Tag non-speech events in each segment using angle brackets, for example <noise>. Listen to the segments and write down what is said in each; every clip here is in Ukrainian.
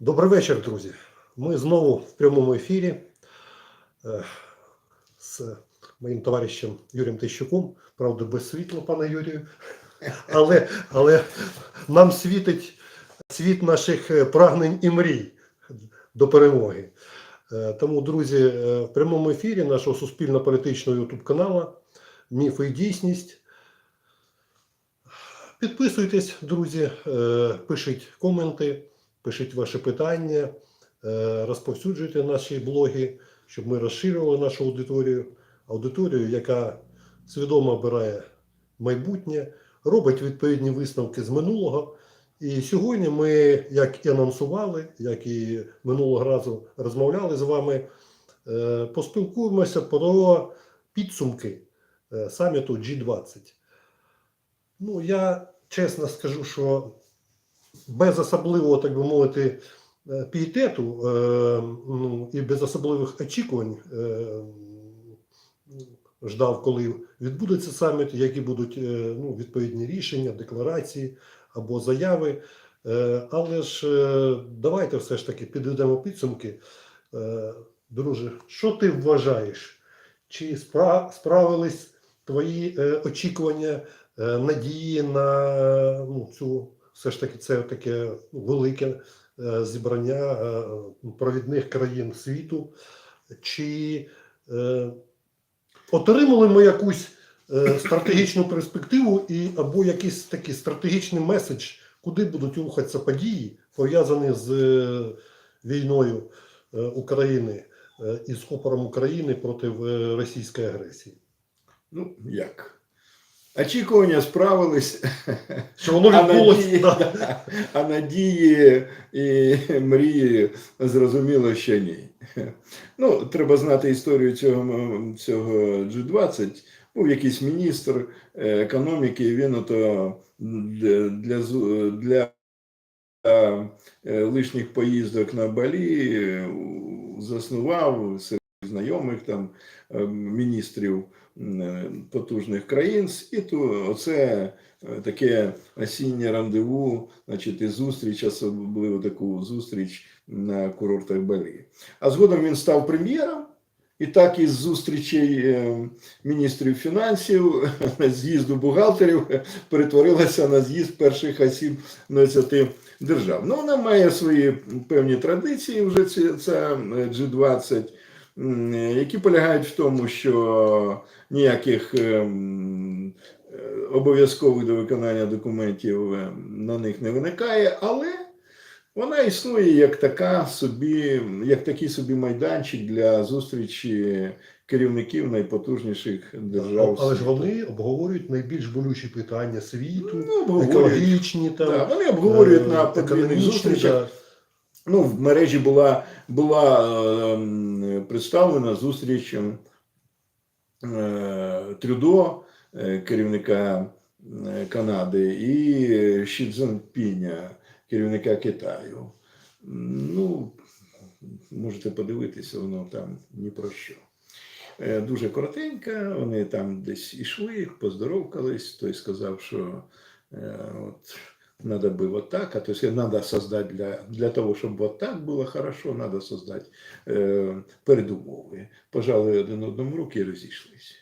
Добрий вечір, друзі. Ми знову в прямому ефірі е, з моїм товаришем Юрієм Тищуком. Правда, без світла, пане Юрію. Але, але нам світить світ наших е, прагнень і мрій до перемоги. Е, Тому, друзі, в прямому ефірі нашого суспільно-політичного ютуб каналу Міфи і дійсність. Підписуйтесь, друзі, пишіть коменти, пишіть ваші питання, е, розповсюджуйте наші блоги, щоб ми розширювали нашу аудиторію, аудиторію, яка свідомо обирає майбутнє, робить відповідні висновки з минулого. І сьогодні ми, як і анонсували, як і минулого разу розмовляли з вами, е, поспілкуємося про підсумки е, саміту G20. Ну, я чесно скажу, що без особливого, так би мовити, е, пієтету е, ну, і без особливих очікувань е, ждав, коли відбудеться саміт, які будуть ну, відповідні рішення, декларації або заяви. Але ж давайте все ж таки підведемо підсумки. Друже, що ти вважаєш? Чи спра- справились твої очікування, надії на ну, цю все ж таки це таке велике е, зібрання е, провідних країн світу? Чи е, отримали ми якусь стратегічну перспективу і або якийсь такий стратегічний меседж, куди будуть рухатися події, пов'язані з війною України і з опором України проти російської агресії? Ну, як? Очікування справились, Що воно а надії, Да. <laughs> а надії і мрії зрозуміло, що ні. Ну, треба знати історію цього, цього G20. Був якийсь міністр е, економіки, і він ото для, для, для е, лишніх поїздок на Балі е, заснував знайомих там е, міністрів е, потужних країн. І то оце е, таке осіннє рандеву, значить, і зустріч, особливо таку зустріч на курортах Балі. А згодом він став прем'єром. І так із зустрічей міністрів фінансів, <laughs> з'їзду бухгалтерів перетворилася на з'їзд перших осіб 20 держав. Ну, вона має свої певні традиції, вже ця е, G20, м, які полягають в тому, що ніяких ем, е, обов'язкових до виконання документів е, на них не виникає, але вона існує як така собі, як такий собі майданчик для зустрічі керівників найпотужніших держав. Але ж вони обговорюють найбільш болючі питання світу, Ну, екологічні там. Да, вони обговорюють е, на подвійних зустрічах. да. Ну, в мережі була, була ем, представлена зустріч е, Трюдо, е, керівника е, Канади, і Ші Цзіньпіня, керівника Китаю. Ну, можете подивитися, воно там ні про що. Е, Дуже коротенько, вони там десь ішли, поздоровкались, той сказав, що е, от, надо бы вот так, а то есть надо создать для, для того, чтобы вот так было хорошо, надо создать э, передумови. Пожали один одному руки і розійшлися.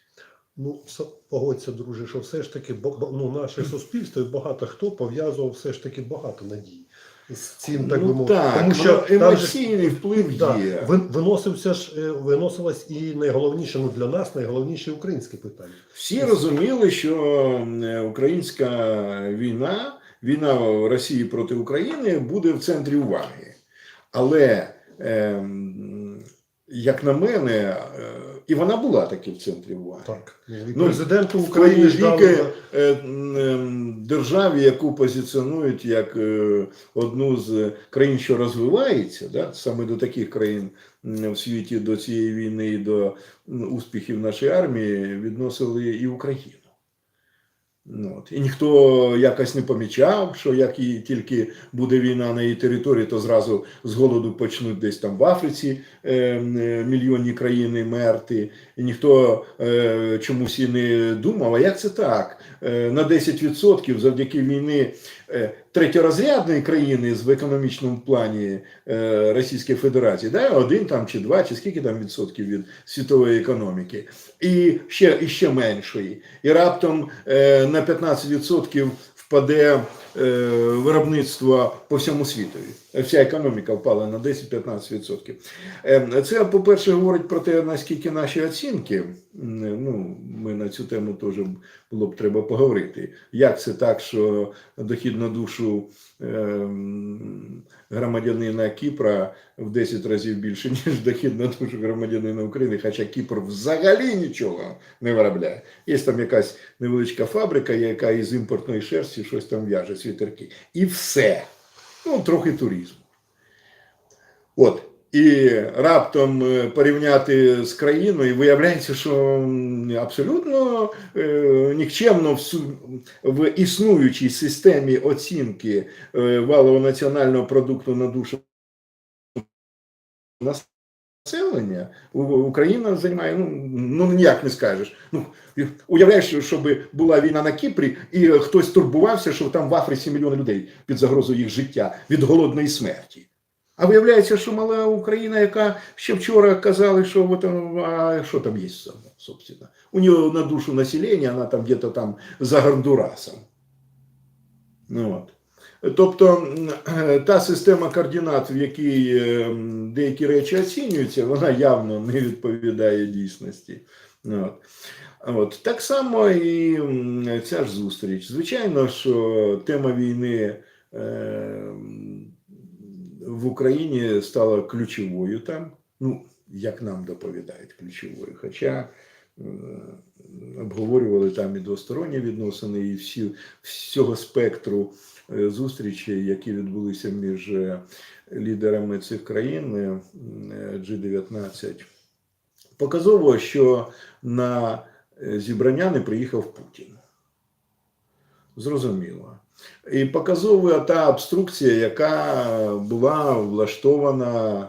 Ну, с- погодься, друже, що все ж таки бо- бо- ну, наше суспільство і багато хто пов'язував все ж таки багато надій з цим, так би ну, мовити. так, Тому що воно там же, емоційний вплив да, є. вин- виносився ж, е, виносилось і найголовніше ну, для нас, найголовніше українське питання. Всі розуміли, що е, українська війна, війна Росії проти України буде в центрі уваги. Але, ем, як на мене, е, і вона була таки в центрі уваги. Так. І Ну, президенту України ждали. віки е, державі, яку позиціонують як е, одну з країн, що розвивається, да, саме до таких країн в світі до цієї війни і до успіхів нашої армії відносили і Україну. Ну, от. І ніхто якось не помічав, що як і тільки буде війна на її території, то зразу з голоду почнуть десь там в Африці е, е, мільйонні країни мерти. І ніхто е, чомусь і не думав, а як це так? Е, на 10% завдяки війни е, третьорозрядної країни в економічному плані е, Російської Федерації, да, один там чи два, чи скільки там відсотків від світової економіки, і ще, і ще меншої. І раптом е, на 15% впаде е, виробництво по всьому світові. Вся економіка впала на 10-15%. Е, Це, по-перше, говорить про те, наскільки наші оцінки, ну, ми на цю тему теж було б треба поговорити. Як це так, що дохід на душу ем, громадянина Кіпра в 10 разів більше, ніж дохід на душу громадянина України, хоча Кіпр взагалі нічого не виробляє. Є там якась невеличка фабрика, яка із імпортної шерсті щось там в'яже, світерки. І все. Ну, трохи туризму. От. І раптом е, порівняти з країною, і виявляється, що абсолютно е, нікчемно в, в існуючій системі оцінки е, валового національного продукту на душу населення Україна займає, ну, ну ніяк не скажеш. Ну, уявляєш, щоб була війна на Кіпрі, і хтось турбувався, що там в Африці мільйони людей під загрозою їх життя від голодної смерті. А виявляється, що мала Україна, яка ще вчора казали, що от, а що там є, собственно. У нього на душу населення, вона там где-то там за Гондурасом. Ну, от. Тобто е, та система координат, в якій е, деякі речі оцінюються, вона явно не відповідає дійсності. От. От. Так само і ця ж зустріч. Звичайно, що тема війни е, в Україні стала ключовою там, ну, як нам доповідають, ключовою. Хоча обговорювали там і двосторонні відносини, і всі, всього спектру е, зустрічей, які відбулися між е, лідерами цих країн е, G19. Показово, що на зібрання не приїхав Путін. Зрозуміло. І показова та обструкція, яка була влаштована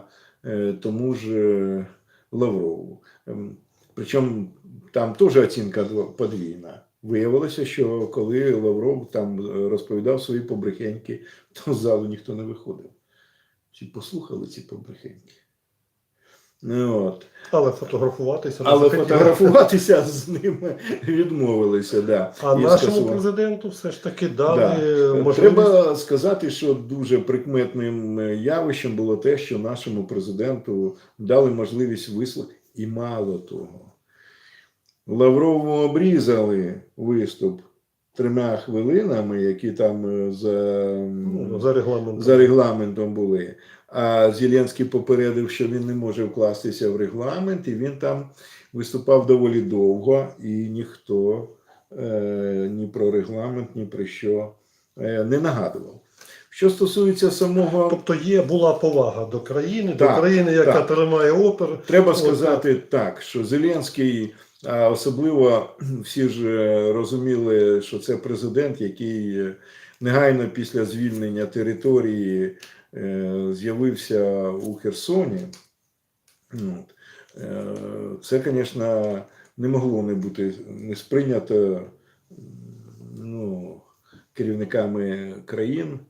тому ж Лаврову. Ем, Причому там теж оцінка подвійна. Виявилося, що коли Лавров там е, розповідав свої побрехеньки, <laughs> то з залу ніхто не виходив. Чи послухали ці побрехеньки? Ну, от. Але фотографуватися Але фотографуватися з ними відмовилися. Да, А І нашому скасували. президенту все ж таки дали Да. можливість. Треба сказати, що дуже прикметним е, явищем було те, що нашому президенту дали можливість висловити, і мало того. Лаврову обрізали виступ трьома хвилинами, які там е, за, ну, за регламентом. за регламентом були. А Зеленський попередив, що він не може вкластися в регламент, і він там виступав доволі довго, і ніхто е, ні про регламент, ні про що е, не нагадував. Що стосується самого, Тобто є була повага до країни, Так, до країни, яка так. тримає опер. треба От, сказати так, що Зеленський, а особливо <clears throat> всі ж е, розуміли, що це президент, який е, негайно після звільнення території е, з'явився у Херсоні. Е, Це, звісно, не могло не бути не сприйнято ну, керівниками країн,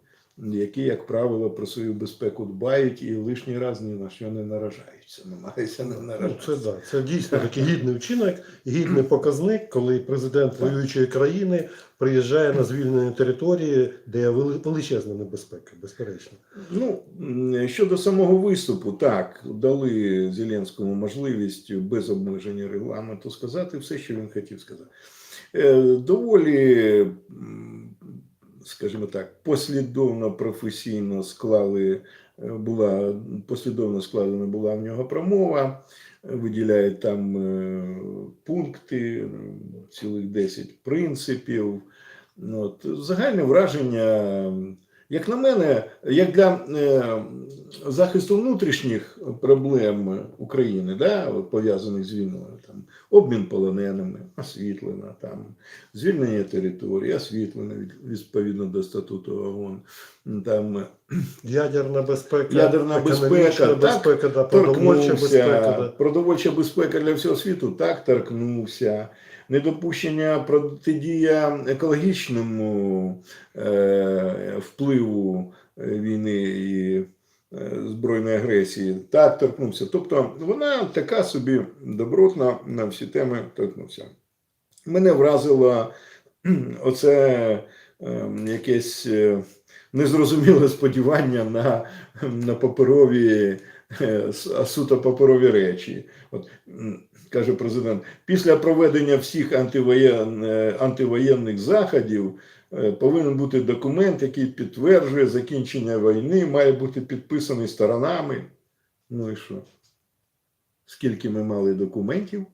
які, як правило, про свою безпеку дбають і лишній раз ні на що не наражаються, намагаються не Ну, це, да, це дійсно такий гідний вчинок, гідний показник, коли президент воюючої країни приїжджає на звільнені території, де є величезна небезпека, безперечно. Ну, щодо самого виступу, так, дали Зеленському можливість без обмеження регламенту сказати все, що він хотів сказати. Е, Доволі, скажімо так, послідовно професійно склали, е, була послідовно складена була в нього промова, виділяє там е, пункти, цілих 10 принципів. Ну, От, загальне враження, як на мене, як для е, захисту внутрішніх проблем України, да, пов'язаних з війною, там, обмін полоненими, освітлена, там, звільнення території, освітлена від- відповідно до статуту ООН, там, <clears throat> Ядерна безпека, Ядерна економічна безпека, так, безпека, да, продовольча безпека. Да. продовольча безпека для всього світу, так торкнувся. Недопущення протидія екологічному е, впливу війни і е, збройної агресії. Так торкнувся. Тобто вона така собі добротна на всі теми торкнувся. Мене вразило <clears throat> оце е, якесь незрозуміле сподівання на, на паперові, суто паперові речі. От, каже президент, після проведення всіх антивоєн, е, антивоєнних заходів е, повинен бути документ, який підтверджує закінчення війни, має бути підписаний сторонами. Ну і що? Скільки ми мали документів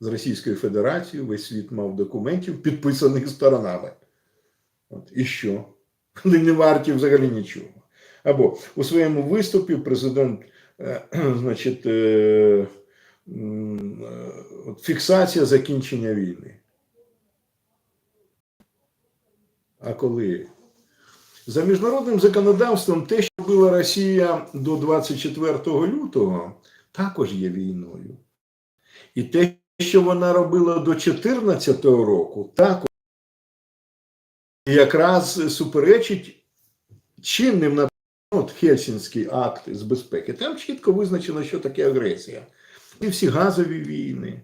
з Російською Федерацією, весь світ мав документів, підписаних сторонами. От, і що? Вони не варті взагалі нічого. Або у своєму виступі президент, е, <clears throat> значить, фіксація закінчення війни. А коли? За міжнародним законодавством те, що робила Росія до 24 лютого, також є війною. І те, що вона робила до 2014 року, також якраз суперечить чинним на Хельсінський акт з безпеки. Там чітко визначено, що таке агресія. Всі газові війни,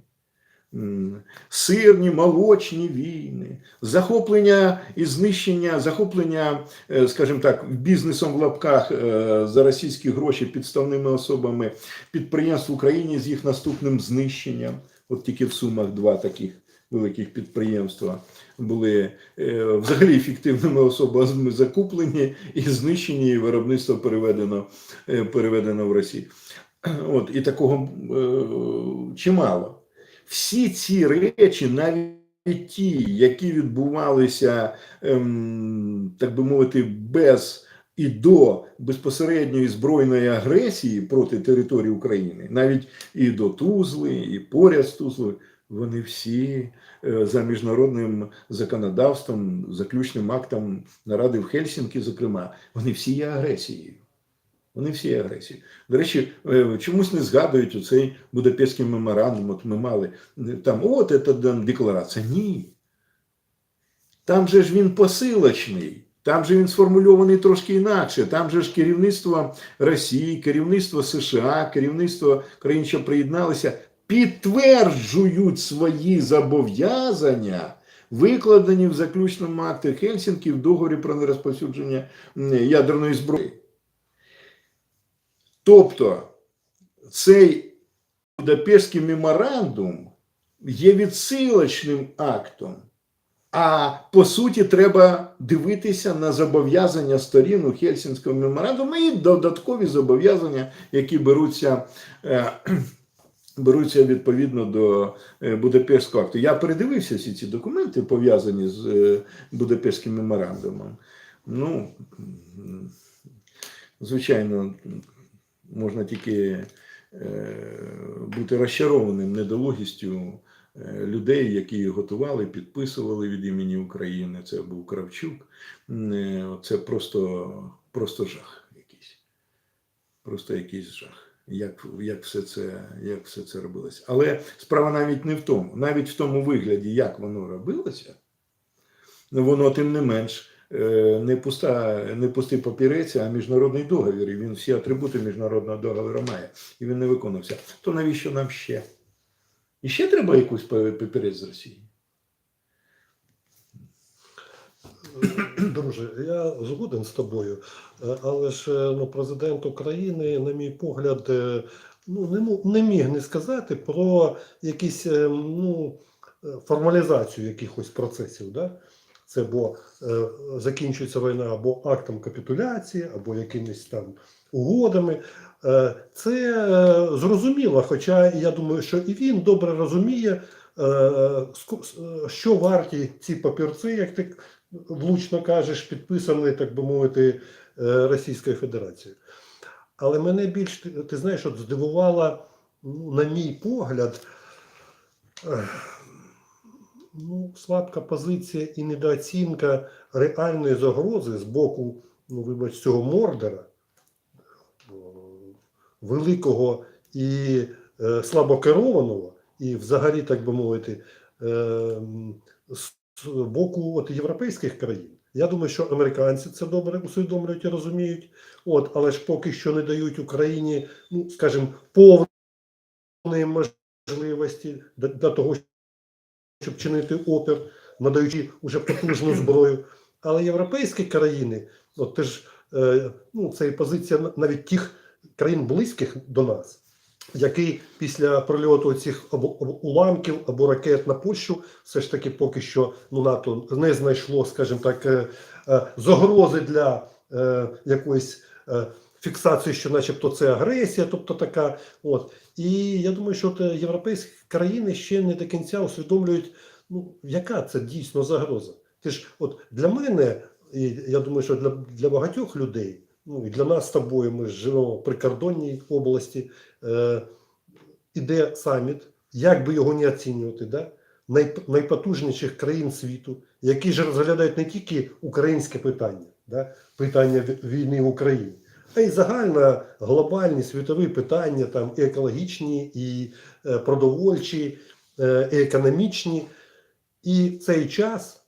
сирні, молочні війни, захоплення і знищення, захоплення, е, скажімо так, бізнесом в лапках е, за російські гроші підставними особами підприємств в Україні з їх наступним знищенням. От тільки в Сумах два таких великих підприємства були е, взагалі фіктивними особами закуплені і знищені, і виробництво переведено, переведено в Росію. <clears throat> От, і такого е, чимало. Всі ці речі, навіть ті, які відбувалися, ем, так би мовити, без і до безпосередньої збройної агресії проти території України, навіть і до Тузли, і поряд з Тузлою, вони всі е, за міжнародним законодавством, заключним актом наради в Хельсінкі, зокрема, вони всі є агресією. Вони всі є агресією. До речі, е, чомусь не згадують оцей Будапештський меморандум. От ми мали е, там, от це декларація. Ні. Там же ж він посилочний. Там же він сформульований трошки інакше. Там же ж керівництво Росії, керівництво США, керівництво країн, що приєдналися, підтверджують свої зобов'язання, викладені в заключному акті Хельсінки в договорі про нерозповсюдження ядерної зброї. Тобто цей Будапештський меморандум є відсилочним актом. А по суті, треба дивитися на зобов'язання сторін у Хельсінського меморандуму і додаткові зобов'язання, які беруться, е, <clears throat> беруться відповідно до е, Будапештського акту. Я передивився всі ці документи, пов'язані з е, Будапештським меморандумом. Ну, звичайно, можна тільки е, бути розчарованим недолугістю е, людей, які готували, підписували від імені України. Це був Кравчук. Е, Це просто, просто жах якийсь. Просто якийсь жах. Як, як, все це, як все це робилося. Але справа навіть не в тому, навіть в тому вигляді, як воно робилося, воно тим не менш не, пуста, не пустий папірець, а міжнародний договір. І він всі атрибути міжнародного договору має. І він не виконався. То навіщо нам ще? І ще треба якусь папірець з Росії? Друже, я згоден з тобою, е, але ж е, ну, президент України, на мій погляд, е, ну, не, міг не сказати про якісь е, ну, е, формалізацію якихось процесів. Да? Це бо е, закінчується війна або актом капітуляції, або якимись там угодами. Е, це е, зрозуміло, хоча я думаю, що і він добре розуміє, е, е, що варті ці папірці, як ти влучно кажеш, підписані, так би мовити, е, Російською Федерацією. Але мене більш ти, ти знаєш, от здивувала, ну, на мій погляд, ех, ну, слабка позиція і недооцінка реальної загрози з боку, ну, вибач, цього Мордера, великого і е, слабокерованого, і взагалі, так би мовити, е, з боку от, європейських країн. Я думаю, що американці це добре усвідомлюють і розуміють. От, але ж поки що не дають Україні, ну скажімо, повної можливості для, для того, щоб чинити опір, надаючи уже потужну зброю. Але європейські країни, от теж е, ну, це і позиція навіть тих країн близьких до нас, які після прильоту цих уламків або ракет на Польщу, все ж таки поки що ну, НАТО не знайшло, скажімо так, е, е, загрози для якоїсь фіксації, що, начебто, це агресія, тобто така. От. І я думаю, що от, е, європейські країни ще не до кінця усвідомлюють, ну, яка це дійсно загроза. Ти ж, от для мене, і я думаю, що для, для багатьох людей, ну і для нас з тобою, ми живемо в прикордонній області, е, іде саміт, як би його не оцінювати, да? най, найпотужніших країн світу, які ж розглядають не тільки українське питання, да? питання війни в Україні, а й загально глобальні світові питання, там і екологічні, і е, продовольчі, е, і економічні. І цей час,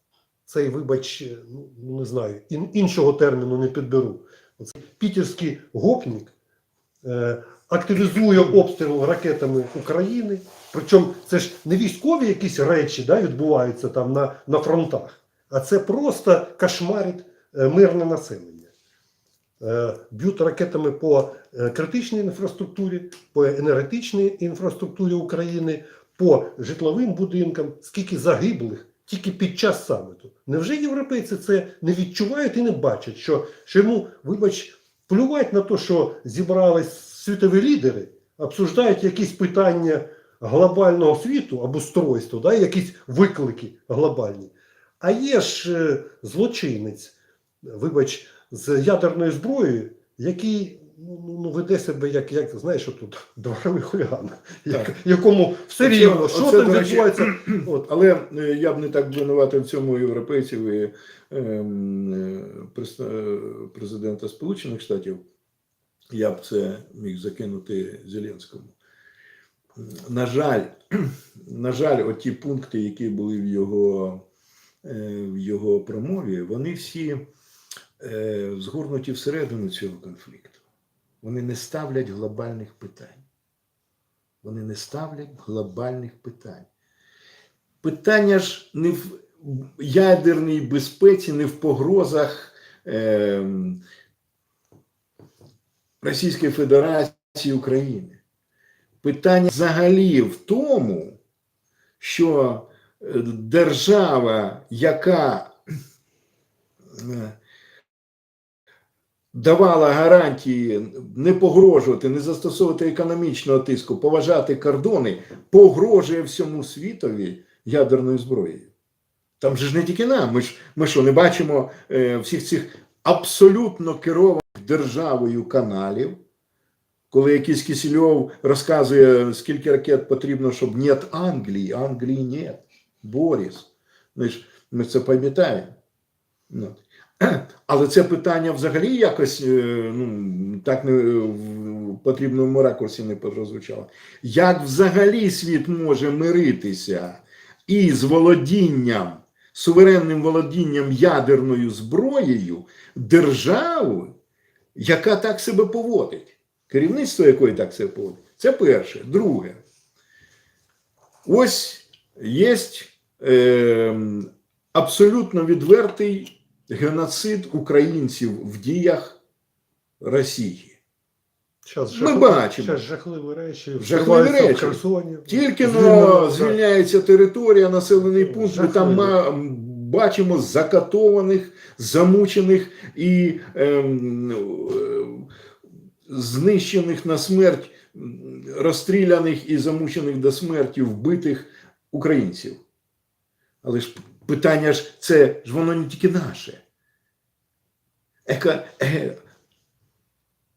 цей, вибач, ну ну, не знаю, іншого терміну не підберу. Оцей пітерський гопнік е, активізує обстріл ракетами України. Причому це ж не військові якісь речі да, відбуваються там на, на фронтах, а це просто кошмарить е, мирне населення. Е, б'ють ракетами по е, критичній інфраструктурі, по енергетичній інфраструктурі України, по житловим будинкам, скільки загиблих тільки під час саміту. Невже європейці це не відчувають і не бачать, що, що йому, вибач, плювати на те, що зібрались світові лідери, обсуждають якісь питання глобального світу або да, якісь виклики глобальні. А є ж е, злочинець, вибач, з ядерною зброєю, який ну, ну, веде себе як, як знаєш, що тут <laughs> дворовий хуліган, як, якому все рівно, що там відбувається. <clears throat> От. Але е, я б не так винуватив в цьому європейців і ем, е, е, президента Сполучених Штатів. Я б це міг закинути Зеленському. На жаль, <clears throat> на жаль, оті пункти, які були в його, в його промові, вони всі е, згорнуті всередину цього конфлікту. Вони не ставлять глобальних питань. Вони не ставлять глобальних питань. Питання ж не в ядерній безпеці, не в погрозах е, Російської Федерації України. Питання взагалі в тому, що е, держава, яка е, давала гарантії не погрожувати, не застосовувати економічного тиску, поважати кордони, погрожує всьому світові ядерною зброєю. Там же ж не тільки нам. Ми ж ми що, не бачимо е, всіх цих абсолютно керованих державою каналів, коли якийсь Кисельов розказує, скільки ракет потрібно, щоб нет Англії, Англії нет. Боріс. Ми ж ми це пам'ятаємо. <clears throat> Але це питання взагалі якось е, ну, так не в потрібному ракурсі не прозвучало. Як взагалі світ може миритися із володінням, суверенним володінням ядерною зброєю держави, яка так себе поводить? Керівництво якої так себе поводить? Це перше. Друге. Ось є е, абсолютно відвертий геноцид українців в діях Росії. Щас Ми бачимо. Щас жахливі речі, Жахливі вживаються в. Херсоні. Тільки но звільняється територія, населений пункт, ми там бачимо закатованих, замучених і ем, е, знищених на смерть, розстріляних і замучених до смерті вбитих українців. Але ж питання ж це ж воно не тільки наше. Е,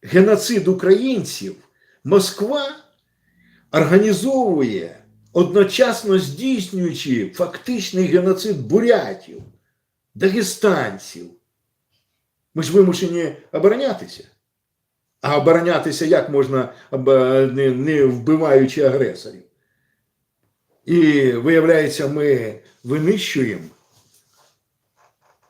геноцид українців Москва організовує, одночасно здійснюючи фактичний геноцид бурятів, дагестанців. Ми ж вимушені оборонятися. А оборонятися як можна, не вбиваючи агресорів? І виявляється, ми винищуємо.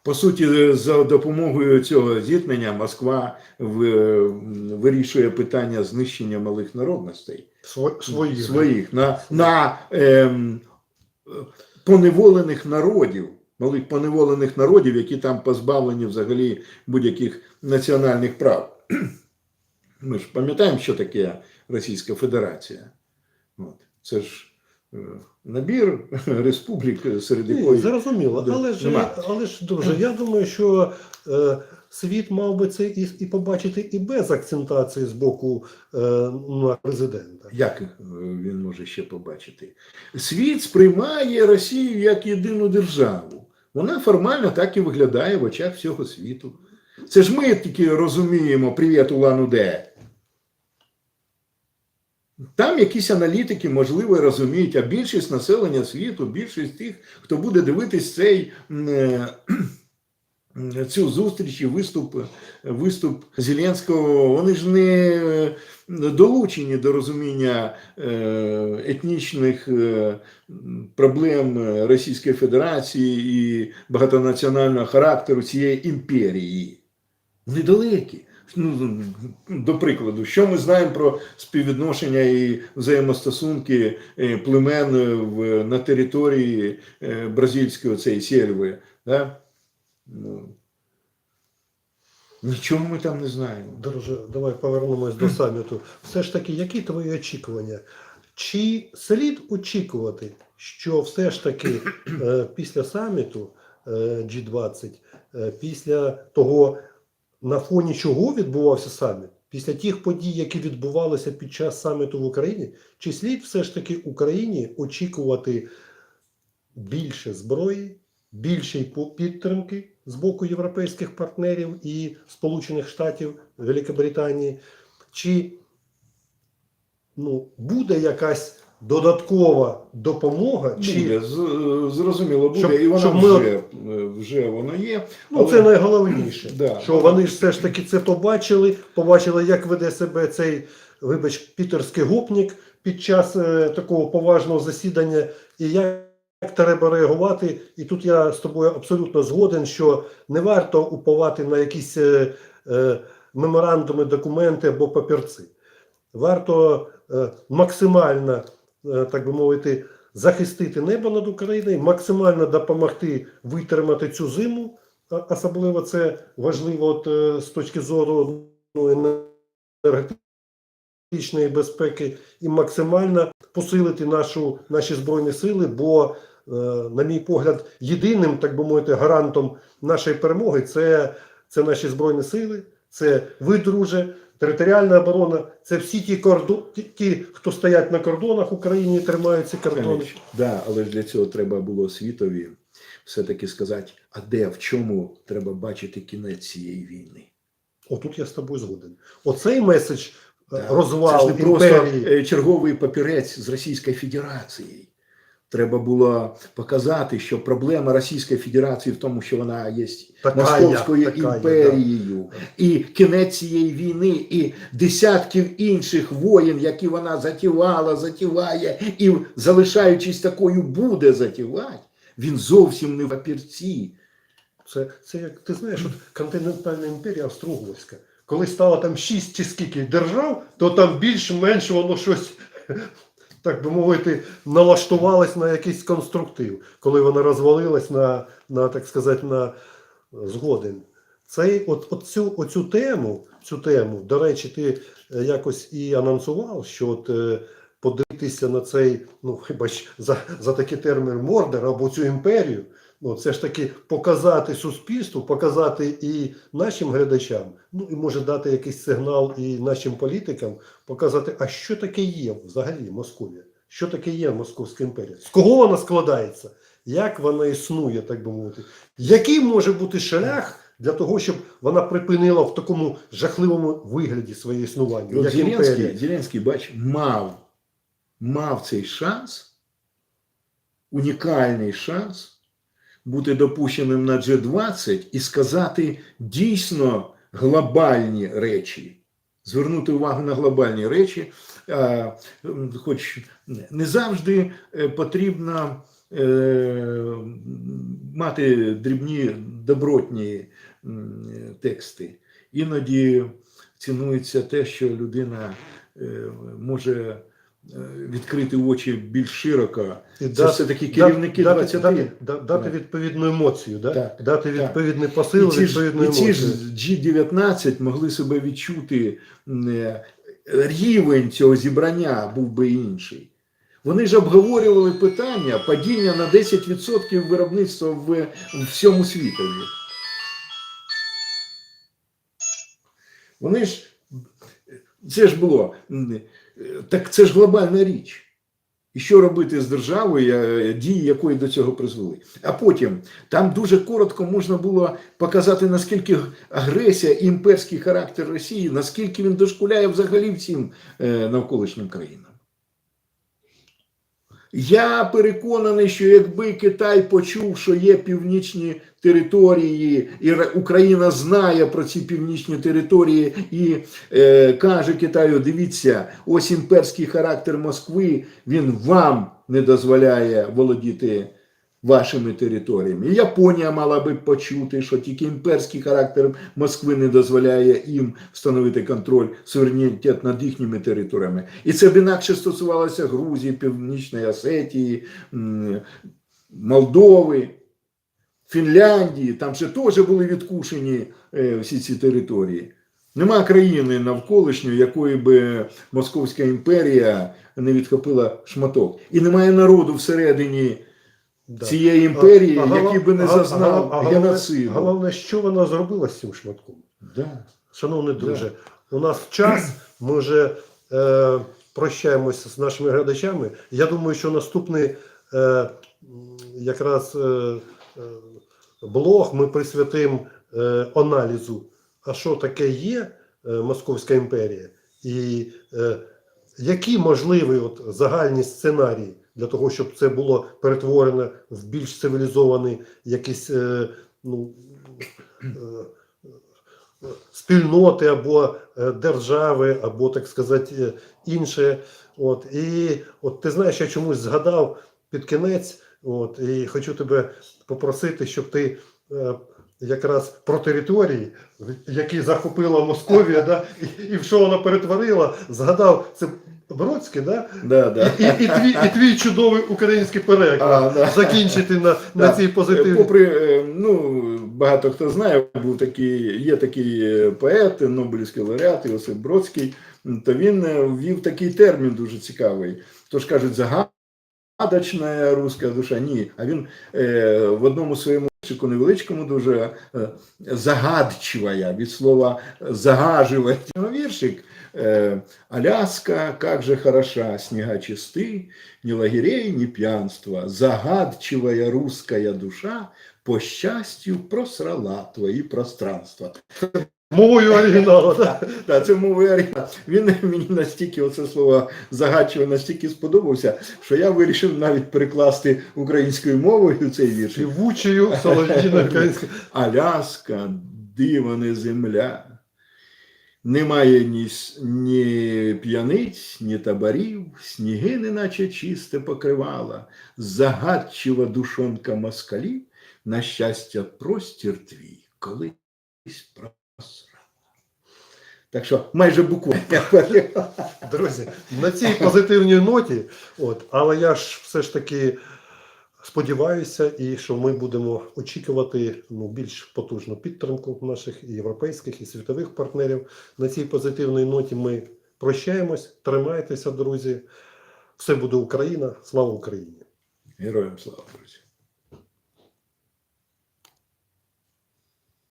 По суті, за допомогою цього зіткнення Москва вирішує питання знищення малих народностей Сво- Свої. своїх на, на ем, поневолених народів, малих поневолених народів, які там позбавлені взагалі будь-яких національних прав. Ми ж пам'ятаємо, що таке Російська Федерація. Це ж набір <laughs> республік, серед якої зрозуміло, але ж, нема. але ж, друже, я думаю, що е, світ мав би це і, і побачити і без акцентації з боку е, на президента. Як е, він може ще побачити? Світ сприймає Росію як єдину державу. Вона формально так і виглядає в очах всього світу. Це ж ми тільки розуміємо привіт Улан-Удэ. Там якісь аналітики, можливо, розуміють, а більшість населення світу, більшість тих, хто буде дивитись цей, е, цю зустріч і виступ, виступ Зеленського, вони ж не е, долучені до розуміння е, етнічних проблем Російської Федерації і багатонаціонального характеру цієї імперії. Недалекі. Ну, до прикладу, що ми знаємо про співвідношення і взаємостосунки е, племен в, на території е, бразильської цієї сельви? Да? Ну, нічого ми там не знаємо. Друже, давай повернемось до саміту. Все ж таки, які твої очікування? Чи слід очікувати, що все ж таки е, після саміту е, G20, е, після того, на фоні чого відбувався саміт, після тих подій, які відбувалися під час саміту в Україні, чи слід все ж таки Україні очікувати більше зброї, більшої підтримки з боку європейських партнерів і Сполучених Штатів Великобританії, чи ну, буде якась додаткова допомога, чи Буде, з- зрозуміло, буде, Щоб- і вона щоб ми вже, вже воно є. ну, але- це найголовніше, <clears throat> Да. що вони ж все ж таки це побачили, побачили, як веде себе цей, вибач, пітерський гопнік під час е, такого поважного засідання, і як. Як треба реагувати, і тут я з тобою абсолютно згоден, що не варто уповати на якісь е, е, меморандуми, документи або папірці. Варто е, максимально, е, так би мовити, захистити небо над Україною, максимально допомогти витримати цю зиму. Особливо це важливо от, е, з точки зору ну, енергетичної безпеки, і максимально посилити нашу, наші збройні сили, бо, е, на мій погляд, єдиним, так би мовити, гарантом нашої перемоги це, це наші збройні сили, це ви, друже, територіальна оборона, це всі ті, кордо... ті, хто стоять на кордонах України, і тримають ці кордони. Да, але ж для цього треба було світові все-таки сказати, а де, в чому треба бачити кінець цієї війни. Отут я з тобою згоден. Оцей меседж е, Да. розвал Це ж не просто е, черговий папірець з Російською Федерацією. Треба було показати, що проблема Російської Федерації в тому, що вона є Така Московською така імперією, і кінець цієї війни, і десятків інших воєн, які вона затівала, затіває, і залишаючись такою, буде затівати. Він зовсім не в папірці. Це, це як ти знаєш, от континентальна імперія Австро-Угорська. Коли стало там шість чи скільки держав, то там більш-менш воно щось, так би мовити, налаштувалась на якийсь конструктив, коли вона розвалилась на, на так сказати, на згоден. Цей, от, от цю, оцю тему, цю тему, до речі, ти е, якось і анонсував, що от е, подивитися на цей, ну ж за, за такий термін Мордер або цю імперію, ну це ж таки показати суспільству, показати і нашим глядачам, ну і може дати якийсь сигнал і нашим політикам, показати, а що таке є взагалі Московія? Що таке є Московська імперія? З кого вона складається? Як вона існує, так би мовити? Який може бути шлях для того, щоб вона припинила в такому жахливому вигляді своє існування? От як Зеленський. Зеленський, бач, мав, мав цей шанс, унікальний шанс бути допущеним на G20 і сказати дійсно глобальні речі. звернути увагу на глобальні речі. Хоч не завжди е, потрібно е, мати дрібні добротні тексти. Іноді цінується те, що людина е, може відкрити очі більш широко. І Це все-таки керівники дати, 20 дати, да- дати відповідну емоцію, да? Так, дати так. відповідний посил, і ці ж, відповідну і ці ж. G19 могли себе відчути м, е, рівень цього зібрання був би інший. Вони ж обговорювали питання падіння на 10% виробництва в, в всьому світові. Вони ж це ж було так це ж глобальна річ. І що робити з державою, дії якої до цього призвели. А потім там дуже коротко можна було показати, наскільки агресія і імперський характер Росії, наскільки він дошкуляє взагалі всім е, навколишнім країнам. Я переконаний, що якби Китай почув, що є північні території, і Україна знає про ці північні території і е, каже Китаю: дивіться, ось імперський характер Москви, він вам не дозволяє володіти вашими територіями. Японія мала би почути, що тільки імперський характер Москви не дозволяє їм встановити контроль, суверенітет над їхніми територіями. І це б інакше стосувалося Грузії, Північної Осетії, Молдови. Фінляндії, там ще теж були відкушені е, всі ці території. Нема країни навколишньої, якої би Московська імперія не відхопила шматок. І немає народу всередині Да. цієї імперії, А- а який би не а- зазнав а головне- геноциду. Головне, що вона зробила з цим шматком? Да. Шановний друже, у нас час, ми вже е, прощаємося з нашими глядачами. Я думаю, що наступний е, якраз е, е, блог ми присвятимо е, аналізу, а що таке є е, Московська імперія, і е, які можливі от загальні сценарії для того, щоб це було перетворено в більш цивілізований якийсь е, ну, е, спільноти або е, держави, або, так сказати, е, інше. От. І от ти знаєш, я чомусь згадав під кінець, от, і хочу тебе попросити, щоб ти е, якраз про території, які захопила Московія, да, і, і в що вона перетворила, згадав це Бродське, да? Да, да. І, і, твій, і твій чудовий український переклад. А, да. Закінчити на, на Да. цій позитивній. Попри, е, ну, багато хто знає, був такий, є такий е, поет, Нобелівський лауреат Йосип Бродський, то він ввів такий термін дуже цікавий. Тож кажуть, загадочна руська душа. Ні. А він е, в одному своєму віршику невеличкому дуже е, загадчивая, від слова загаживать. Віршик. Э, Аляска, как же хороша, снега чисты, ни лагерей, ни пьянства, загадчивая русская душа по счастью просрала твої пространства. Мовою оригіналу. Да? Та це мовий оригінал. Він мені настільки оце слово загадчиво настільки сподобався, що я вирішив навіть перекласти українською мовою цей вірш. Співучою солов'їною українською. <laughs> Аляска, диво земля. Немає ні, ні п'яниць, ні таборів, сніги, неначе чисте покривала, загадчива душонка москалів, на щастя, простір твій колись. Так що майже буквально. Друзі, на цій позитивній ноті, от, але я ж все ж таки сподіваюся, і що ми будемо очікувати ну, більш потужну підтримку наших і європейських і світових партнерів. На цій позитивній ноті ми прощаємось. Тримайтеся, друзі. Все буде Україна. Слава Україні! Героям слава, друзі.